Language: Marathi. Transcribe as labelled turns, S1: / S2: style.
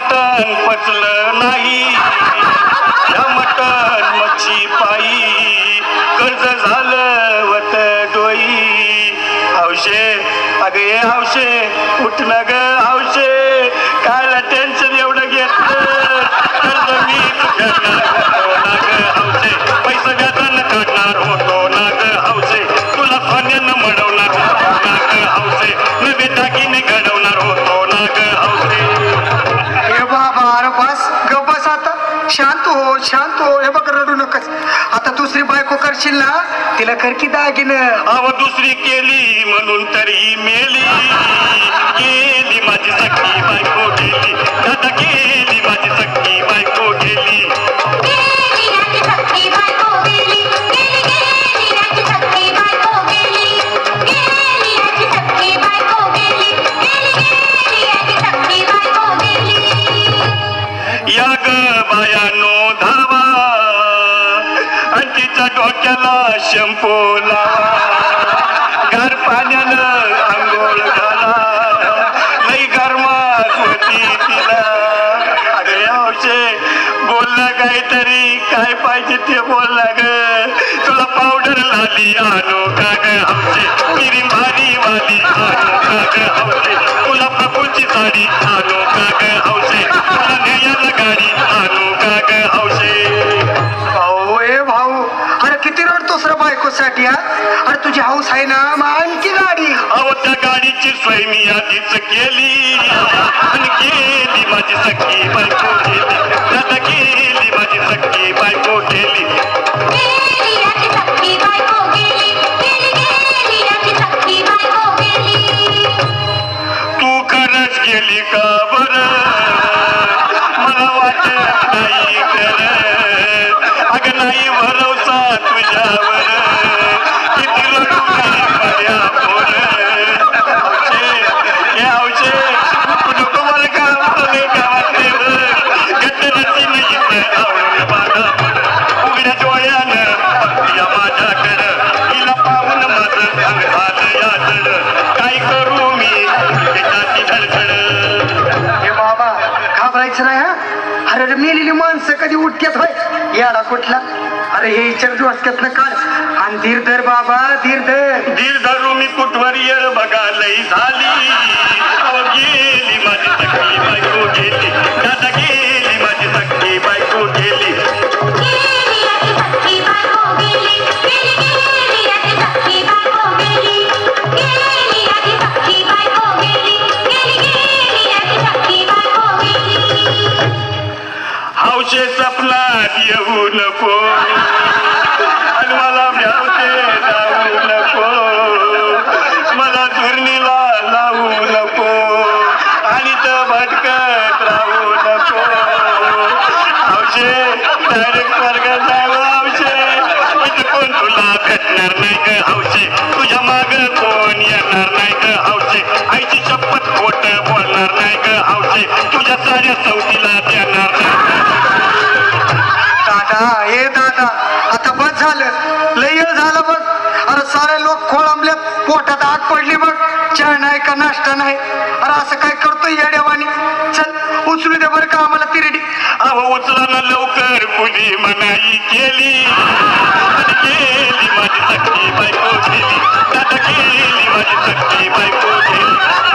S1: मटण पचलं नाही. या मटण मच्छी पायी. कर्ज झालं वत डोई. हौशे अगं ये हौशे उठण ग हौशे कायला टेन्शन एवढं घेतलं. कर्ज मी
S2: तुझ्या करशील ना? तिला कर की दागिन.
S1: अव दुसरी केली म्हणून तरी मेली. केली माझी सख्खी बायको गेली दादा गेली माझी सख्खी डोक्याला शंपू लावा. गार पाण्यानं आंघोळ घाला. लई गरमात होती तिला. अरे औषे बोलला काहीतरी. काय पाहिजे ते बोलला ग. तुला पावडर लाली आणू का ग? हौशे किरी मारी वाली आणू का ग? हौशे
S2: किती रडतोस रे बायकोसाठी हा? अरे तुझी हाऊस आहे ना मग आणखी गाडी.
S1: अहो त्या गाडीची सोय मी आधीच केली. आणि गेली माझी सख्खी बायको दादा गेली माझी सख्खी बायको गेली तू खरंच गेली का बर? मला वाटत नाही कर अगं नाही भरवसा तुझ्यावर.
S2: मेलेली माणसं कधी उठक्यात होय? याला कुठला? अरे हे विचार डोसक्यात काढ. आणि धीर धर बाबा धीर धर
S1: धीर धरू मी कुठवर येळ बघा लई झाली. हौशे सपनात येऊ नको. आणि मला भ्यावते जाऊ नको. मला धुरणीला लावू नको. आणि तर भटकत राहू नको. हौशे डायरेक्ट वर्ग जाऊ हौशे इथे कोण तुला भेटणार नाही का हौशे तुझ्या माग कोण येणार नाही का हौशे आईची शपथ खोट बोलणार नाही का हौशे तुझ्या साऱ्या
S2: चौथीला आता बघ. अरे सारे लोक खोळंबले पोटात आग पडली बघ. चहा नाही का नाश्ता नाही? अरे असं काय करतोय या देवानी? चल उचलू दे बरं का आम्हाला तिरडी.
S1: अहो उचला ना लवकर कुणी मनाई केली? केली माझी सख्खी बायको केली. केली माझी सख्खी बायको केली.